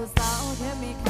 ผู้สาวแค่ไม่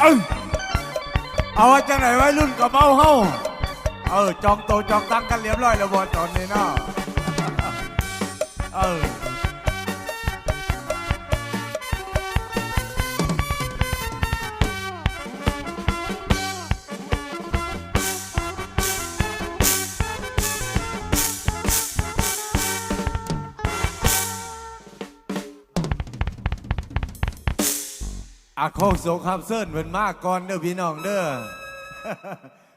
เอาว่าจังไหนไว้รุ่นกับเมาเฮาเออจองโตจองตั้งกันเรียบร้อยแล้วบอลตอนนี้เนาะเออ อาโคโซคำเซิร์นเพิ่นมากก่อนเด้อพี่น้องเด้อ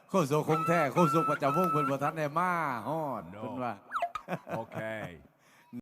โคโซคงแท้โคโซประจำวงเพิ่นระทันได้มาฮอดเพิ่นว่าโอเค